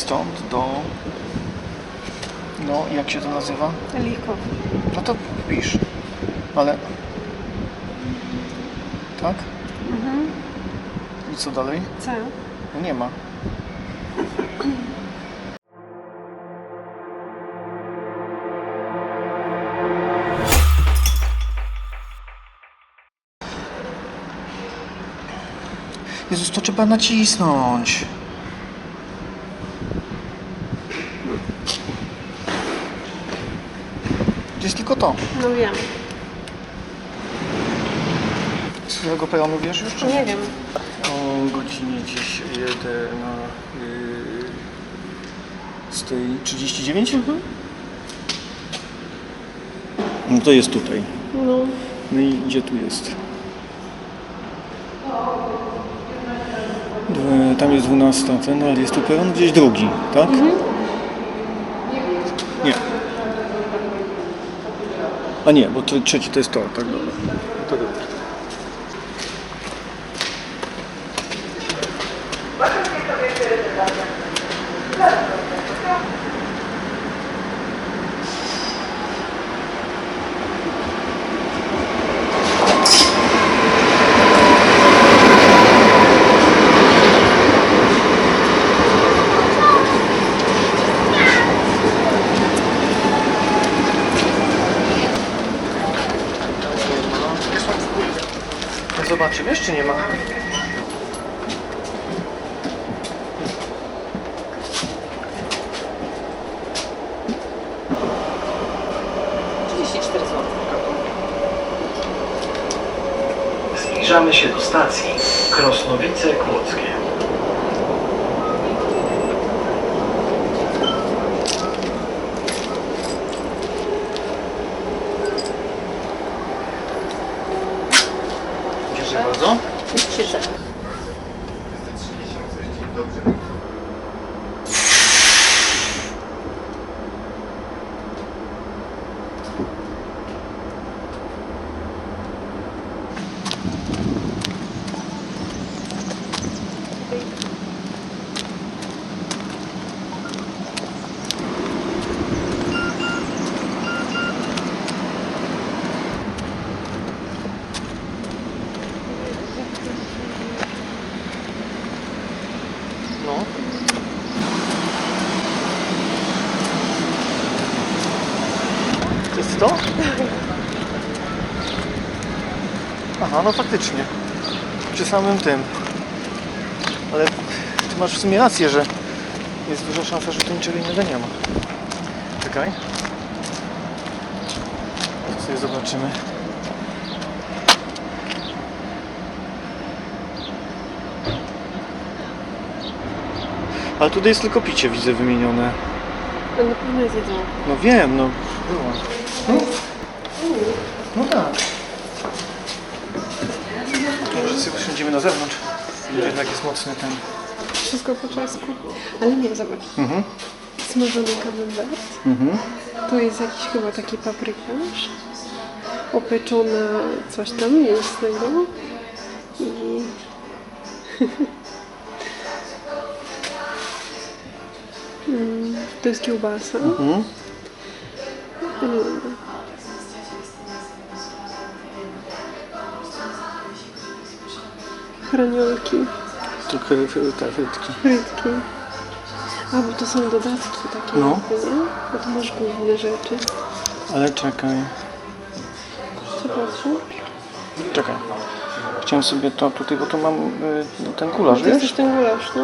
stąd do... No, jak się to nazywa? Liko. No to pisz. Ale... Tak? Mhm. I co dalej? Co? No nie ma. Jezus, to trzeba nacisnąć. To. No wiem. Z którego peronu wiesz już? Czy Nie wiem. O godzinie dziś jedę na yy, z tej 39? Mhm. No to jest tutaj. No. No i gdzie tu jest? Dwa- Tam jest 12 ten, ale jest tu peron gdzieś drugi, tak? Nie. A nie, bo to trzeci to jest to, tak jeszcze nie ma. Zbliżamy się do stacji Krosnowice Kłodzkie. Dziękuję bardzo. No. To jest to? Aha, no faktycznie. Przy samym tym. Ale ty masz w sumie rację, że jest duża szansa, że tu niczego innego nie ma. Czekaj. To sobie zobaczymy. Ale tutaj jest tylko picie, widzę, wymienione. To na pewno jest jedzenie. No wiem, no było. No, no tak. Sobie usiądziemy na zewnątrz. Jednak jest mocny ten. Wszystko po czesku. Ale nie, zobacz. Mhm. Smażony camembert. Mhm. Tu jest jakiś chyba taki paprykarz. Opeczona coś tam mięsnego. I... Mm, to jest kiełbasa. Mhm. Mm. Hraniolki, Tylko fry- te frytki. frytki. A, bo to są dodatki takie, No. nie? Bo to masz główne rzeczy. Ale czekaj. Co patrzę? Czekaj. Chciałem sobie to tutaj, bo tu mam y, ten gulasz, To jest wiesz? ten gulasz, no.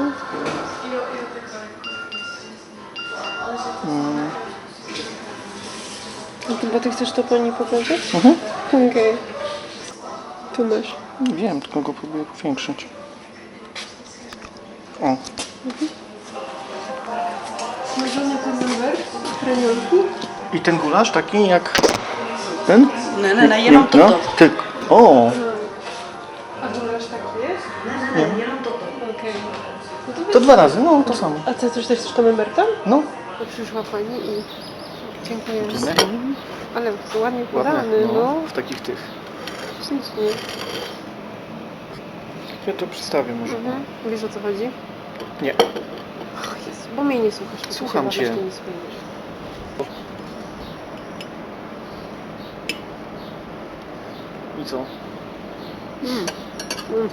A ty, bo ty chcesz to pani pokazać? Mhm. Okej. Tu masz. Wiem, tylko go próbuję powiększyć. O, Smażony camembert, hraniolki. i ten gulasz taki jak ten? Ne, ne, jenom No, toto. tylko. O, A gulasz taki jest? Ne, ne, jenom toto. Okej. to dwa razy, no to samo. A co, coś też z camembertem? No, To przyszła pani i dziękuję. Ale ładnie podany, No, no. w takich tych. Ślicznie. Ja to przedstawię może. Mhm. Wiesz o co chodzi? Nie. Jezu, bo mnie nie słuchasz. Słucham cię. właśnie nie słuchasz. I co? Mm. Mm.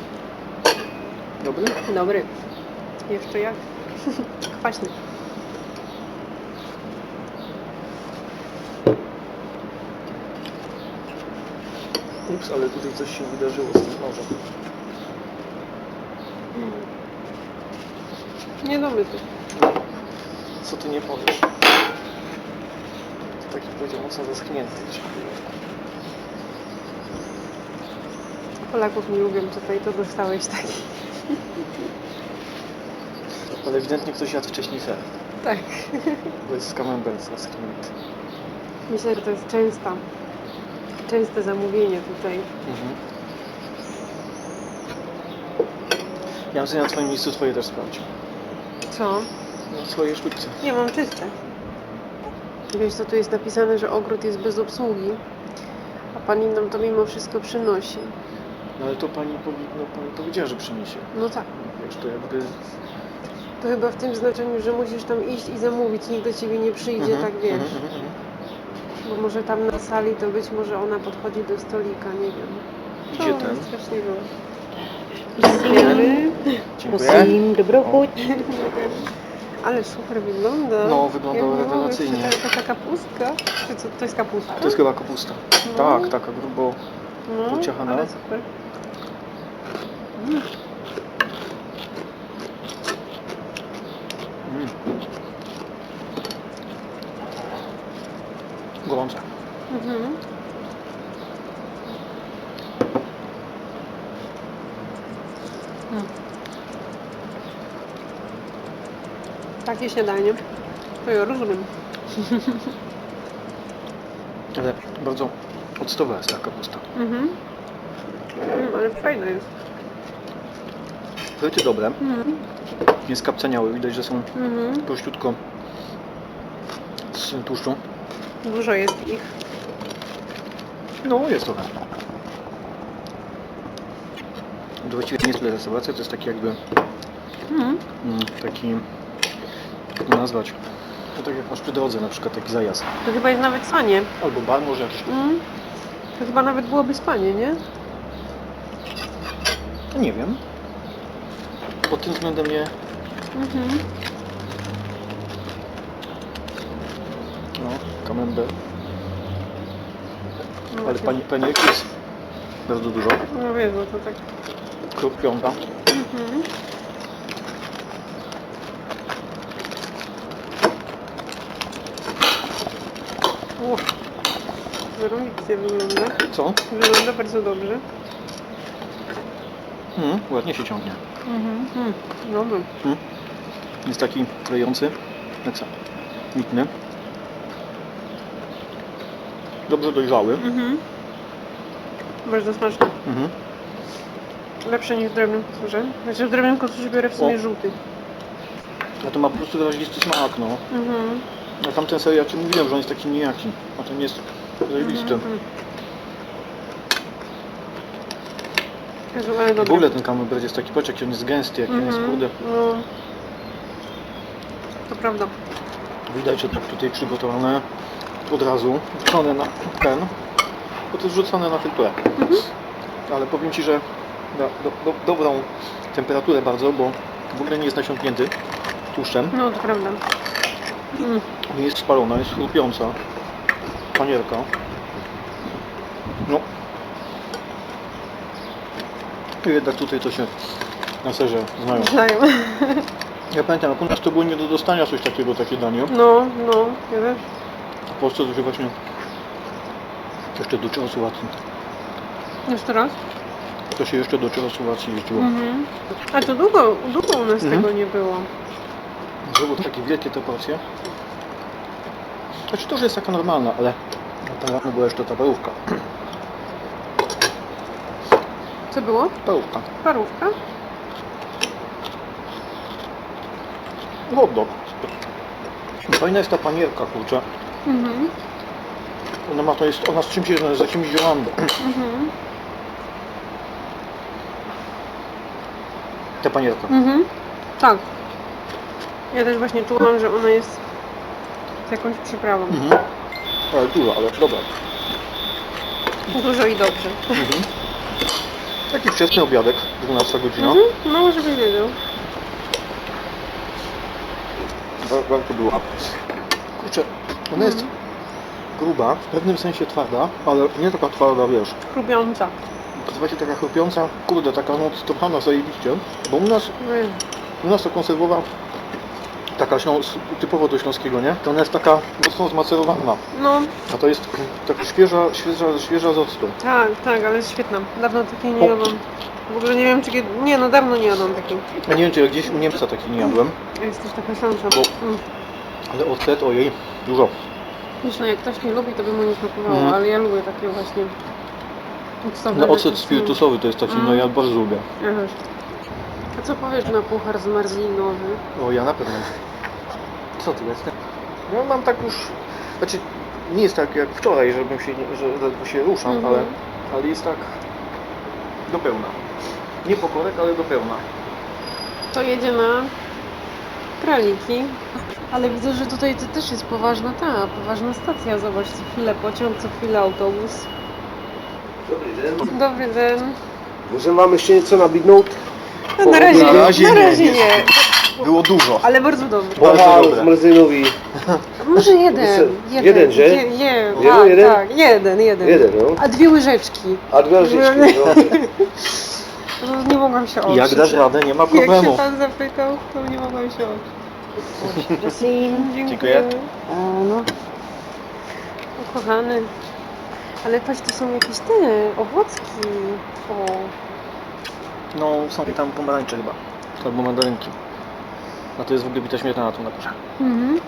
Dobry? Dobry. Jeszcze jak? Kwaśny. Ups, ale tutaj coś się wydarzyło z tym nożem. Nie domyty. Co ty nie powiesz? To taki powiedział mocno zaschnięty. Polaków nie lubią tutaj, to dostałeś taki. Ale ewidentnie ktoś jadł wcześniej ser. Tak. Bo jest camembert zaschnięty. Myślę, że to jest częsta, częste zamówienie tutaj. Mhm. Ja bym sobie na twoim miejscu twoje też sprawdził. Co? No swoje sztućce. Nie, mam czyste. Wiesz co, tu jest napisane, że ogród jest bez obsługi, a pani nam to mimo wszystko przynosi. No ale to pani, powi- no, pani powiedziała, że przyniesie. No tak. Wiesz, to jakby... To chyba w tym znaczeniu, że musisz tam iść i zamówić, nikt do ciebie nie przyjdzie, Mhm, tak wiesz. mhm, mhm, mhm. Bo może tam na sali to być może ona podchodzi do stolika, nie wiem. Gdzie To ten? Strasznie było. Dziękujemy. Dziękuję. Prosím, dobrou chuť. Ale super wygląda. No, wygląda Ja rewelacyjnie. Czy to taka kapustka? Czy co, to jest kapustka? To jest chyba kapusta. No. Tak, taka grubo. no, pociechana. Ale super. Mm. Gorące. Mhm. Takie śniadanie. To ja rozumiem. Ale bardzo octowa jest ta kapusta. Mhm. Mm, ale fajne jest. Fryty dobre, Mhm. nie skapceniały. Widać, że są Mhm. prościutko z tłuszczu. Dużo jest ich. No, jest trochę. To właściwie nie jest tyle restauracja, to jest taki jakby Mhm. mm, taki, jak to nazwać, no tak jak masz przy drodze na przykład taki zajazd. To chyba jest nawet spanie. Albo bar może jakiś, Mm. To chyba nawet byłoby spanie, nie? nie wiem. Pod tym względem nie, Mhm. no, camembert. No Ale pani, pani jest bardzo dużo. No wiesz, no to tak. Kruk piąta. Mhm. O, Zarąbiście wygląda. Co? Wygląda bardzo dobrze. Mm, ładnie się ciągnie. Mhm. Mm. Dobry. Jest taki klejący, jak co? Mitny. Dobrze dojrzały. Mhm. Bardzo smaczny. Mhm. Lepsze niż w drewnym kosturze. Znaczy w drewnym kosturze biorę w sumie O. żółty. A to ma po prostu wyrazisty smak, no. Mhm. A tamten ser, ja ci mówiłem, że on jest taki nijaki. A ten jest zajebisty. Mhm. Jezu, ale W dobry. ogóle ten camembert jest taki, patrz jaki on jest gęsty, jaki on jest Mhm. kurde. No. To prawda. Widać, że tak tutaj przygotowane od razu, wrzucone na ten, bo to jest wrzucone na filtrę. Mhm. Ale powiem Ci, że da do, do, dobrą temperaturę bardzo, bo w ogóle nie jest nasiąknięty tłuszczem. No, to prawda. Mm. Nie jest spalona, jest chrupiąca panierka. No. I jednak tutaj to się na serze znają. Znają. Ja pamiętam, jak u nas to było nie do dostania coś takiego, takie danie. No, no, ja też. W Polsce to się właśnie jeszcze do Czechosłowacji. Jeszcze raz. To się jeszcze do Czechosłowacji jeździło. Mhm. A to długo, długo u nas Mhm. tego nie było. Zrobił takie wielkie te porcje. Znaczy to, że jest taka normalna, ale naprawdę była jeszcze ta parówka. Co było? Parówka. Parówka? Hot dog. Fajna jest ta panierka, kurczę. Mhm. Ona ma to jest, ona z czymś jest, ona jest z jakimiś ziołami. Mhm. Ta panierka. Mhm. Tak. Ja też właśnie czułam, że ona jest z jakąś przyprawą. Mhm. Ale dużo, ale dobra. Dużo i dobrze. Mhm. Taki wczesny obiadek, 12 godzina. Mhm. No, żebyś wiedział. Wa- Warto było. Kurczę, ona jest gruba, w pewnym sensie twarda, ale nie taka twarda, wiesz, Chrupiąca. Słuchajcie, taka chrupiąca, kurde, taka no stopana zajebiście, bo u nas, u nas to konserwowa taka śląs, typowo do śląskiego, nie? To ona jest taka mocno zmacerowana, No, a to jest taka świeża, świeża, świeża z octu. tak, tak, ale jest świetna. Dawno takiej nie jadłam. W ogóle nie wiem, czy kiedy... Nie, no dawno nie jadłam takiej. Ja nie wiem, czy ja gdzieś u Niemca taki nie jadłem, Jest też taka szansa. Bo- Mm. ale ocet, ojej, dużo. Wiesz, no jak ktoś nie lubi, to by mu nie smakowało, Mhm. ale ja lubię takie właśnie octowe No ocet spirytusowy to jest taki, no ja bardzo lubię. Też. A co powiesz na puchar zmarzlinowy? O, ja na pewno. Co ty jest? Ja mam tak już, znaczy nie jest tak jak wczoraj, żebym się, nie, że ledwo się ruszam, Mhm. ale, ale jest tak do pełna. Nie pokorek, ale do pełna. To jedzie na kraliki. Ale widzę, że tutaj to też jest poważna ta, poważna stacja. Zobacz, co chwilę pociąg, co chwilę autobus. Dobry dzień. Dobry dzień. Może mam jeszcze nieco na big note? A na razie, Na razie na nie, razie nie. nie. Było dużo. Ale bardzo dobry. Bardzo Aha, dobre. z Marzynowi. A Może jeden. Jeden, że? Je, je, Jeden, tak, jeden? tak, jeden, jeden. Jeden, no. A dwie łyżeczki. A dwie łyżeczki, no. No, nie mogłam się oprzeć. Jak dasz radę, nie ma Jak się problemu. pan zapytał, to nie mogłam się oprzeć. Dziękuję. Dziękuję. A, no. O, kochany. Ale patrz, to są jakieś te owocki. O, No są tam pomarańcze chyba. Albo mandarynki. A to jest w ogóle bita śmietana tu na górze. mhm.